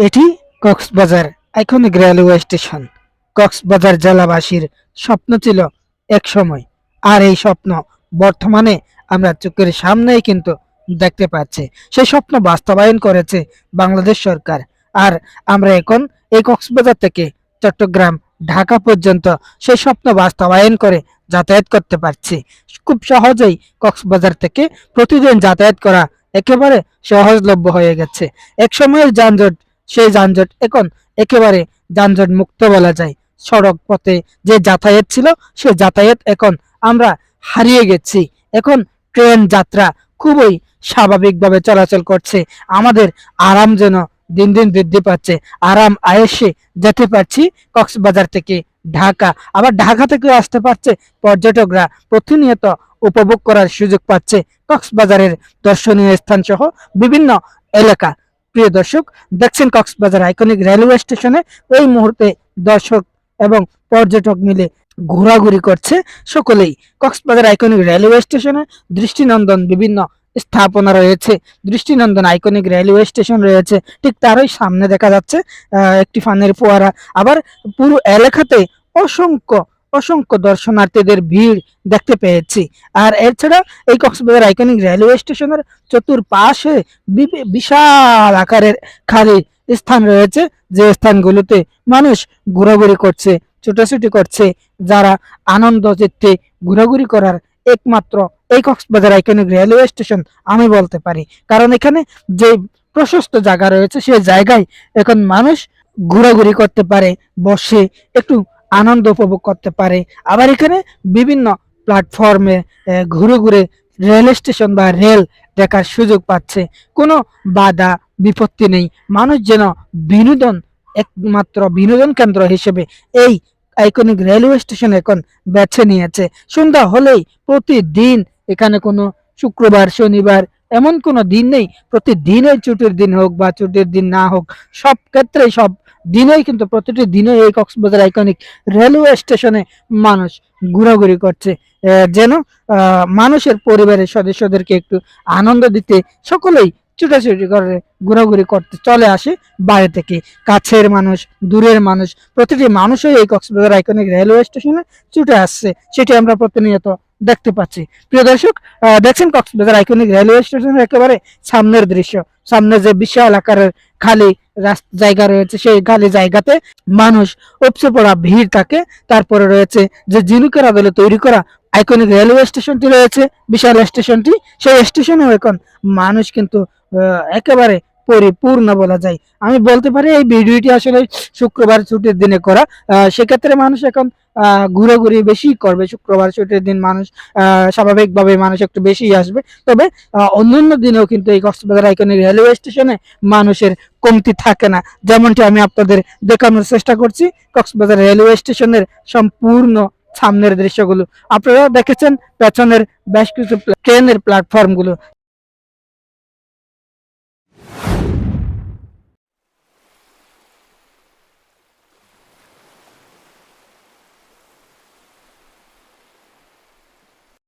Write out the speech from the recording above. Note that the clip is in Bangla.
এটি Cox's Bazar iconic railway station. Cox's Bazar জেলাবাসীর স্বপ্ন ছিল এক সময়। আর এই স্বপ্ন বর্তমানে আমরা চোখের সামনেই কিন্তু দেখতে পাচ্ছি। সেই স্বপ্ন বাস্তবায়ন করেছে বাংলাদেশ সরকার। আর আমরা এখন এই কক্সবাজার থেকে চট্টগ্রাম, ঢাকা পর্যন্ত সেই স্বপ্ন বাস্তবায়ন করে যাতায়াত করতে পারছি। খুব সহজেই কক্সবাজার থেকে প্রতিদিন যাতায়াত করা একেবারে সহজলভ্য হয়ে গেছে। এক সময়ের যানজট সেই যানজট, এখন একেবারে যানজট মুক্ত বলা যায়। সড়ক পথে যে যাতায়াত ছিল সেই যাতায়াত এখন আমরা হারিয়ে গেছি। এখন ট্রেন যাত্রা খুবই স্বাভাবিকভাবে চলাচল করছে। আমাদের আরাম যেন দিন দিন বৃদ্ধি পাচ্ছে। আরাম আয়েসে যেতে পারছি কক্সবাজার থেকে ঢাকা। আবার ঢাকা থেকেও আসতে পারছে পর্যটকরা। প্রতিনিয়ত উপভোগ করার সুযোগ পাচ্ছে কক্সবাজারের দর্শনীয় স্থান সহ বিভিন্ন এলাকা। প্রিয় দর্শক দেখছেন কক্সবাজার আইকনিক রেলওয়ে স্টেশনে এই মুহূর্তে দর্শক এবং পর্যটক মিলে ঘোরাঘুরি করছে সকলেই। কক্সবাজার আইকনিক রেলওয়ে স্টেশনে দৃষ্টিনন্দন বিভিন্ন স্থাপনা রয়েছে। দৃষ্টিনন্দন আইকনিক রেলওয়ে স্টেশন রয়েছে। ঠিক তারই সামনে দেখা যাচ্ছে একটি ফানের ফোয়ারা। আবার পুরো এলাকাতে অসংখ্য অসংখ্য দর্শনার্থীদের ভিড় দেখতে পেয়েছি। আর এছাড়া এই কক্সবাজার আইকনিক রেলওয়ে স্টেশনের চতুর্পাশে বিশাল আকারের খালি স্থান রয়েছে। যে স্থানগুলোতে মানুষ ঘোরাঘুরি করছে, ছোটাছুটি করছে, যারা আনন্দ চিত্তে ঘোরাঘুরি করার একমাত্র এই কক্সবাজার আইকনিক রেলওয়ে স্টেশন আমি বলতে পারি। কারণ এখানে যে প্রশস্ত জায়গা রয়েছে সেই জায়গায় এখন মানুষ ঘোরাঘুরি করতে পারে, বসে একটু আনন্দ উপভোগ করতে পারে। আবার এখানে বিভিন্ন প্ল্যাটফর্মে ঘুরে ঘুরে রেল স্টেশন বা রেল দেখার সুযোগ পাচ্ছে। কোনো বাধা, বিপত্তি নেই। মানুষ যেন বিনোদন, একমাত্র বিনোদন কেন্দ্র হিসেবে এই আইকনিক রেলওয়ে স্টেশন এখন বেছে নিয়েছে। সন্ধ্যা হলেই প্রতিদিন এখানে কোনো শুক্রবার, শনিবার এমন কোনো দিন নেই। প্রতিদিনই ছুটির দিন হোক বা ছুটির দিন না হোক, সব ক্ষেত্রে সব দিনেই কিন্তু প্রতিটি দিনে এই কক্সবাজার আইকনিক রেলওয়ে স্টেশনে মানুষ ঘোরাঘুরি করছে। যেন মানুষের পরিবারের সদস্যদেরকে একটু আনন্দ দিতে সকলেই ছুটাছুটি করে, ঘোরাঘুরি করতে চলে আসে বাইরে থেকে। কাছের মানুষ, দূরের মানুষ, প্রতিটি মানুষই এই কক্সবাজার আইকনিক রেলওয়ে স্টেশনে ছুটে আসছে। সেটি আমরা প্রতিনিয়ত দেখতে পাচ্ছি। প্রিয় দর্শক দেখছেন কক্সবাজার আইকনিক রেলওয়ে স্টেশনের একেবারে সামনের দৃশ্য। সামনে যে বিশাল আকারের খালি জায়গা রয়েছে, সেই খালি জায়গাতে মানুষ উপচে পড়া ভিড় থাকে। তারপরে রয়েছে যে ঝিনুকের আদলে তৈরি করা আইকনিক রেলওয়ে স্টেশনটি রয়েছে, বিশাল স্টেশনটি সেই স্টেশনেও এখন মানুষ কিন্তু একেবারে পরিপূর্ণ বলা যায়। আমি বলতে পারি এই ভিডিওটি আসলে শুক্রবার ছুটির দিনে করা। সেক্ষেত্রে মানুষ এখন ঘোরাঘুরি বেশি করবে। শুক্রবার ছুটির দিন মানুষ স্বাভাবিকভাবে মানুষ একটু বেশি আসবে। তবে অন্যান্য দিনেও কিন্তু এই কক্সবাজার আইকনিক রেলওয়ে স্টেশনে মানুষের কমতি থাকে না। যেমনটি আমি আপনাদের দেখানোর চেষ্টা করছি। কক্সবাজার রেলওয়ে স্টেশনের সম্পূর্ণ সামনের দৃশ্যগুলো। আপনারা দেখেছেন পেছনের বেশ কিছু ট্রেনের প্ল্যাটফর্মগুলো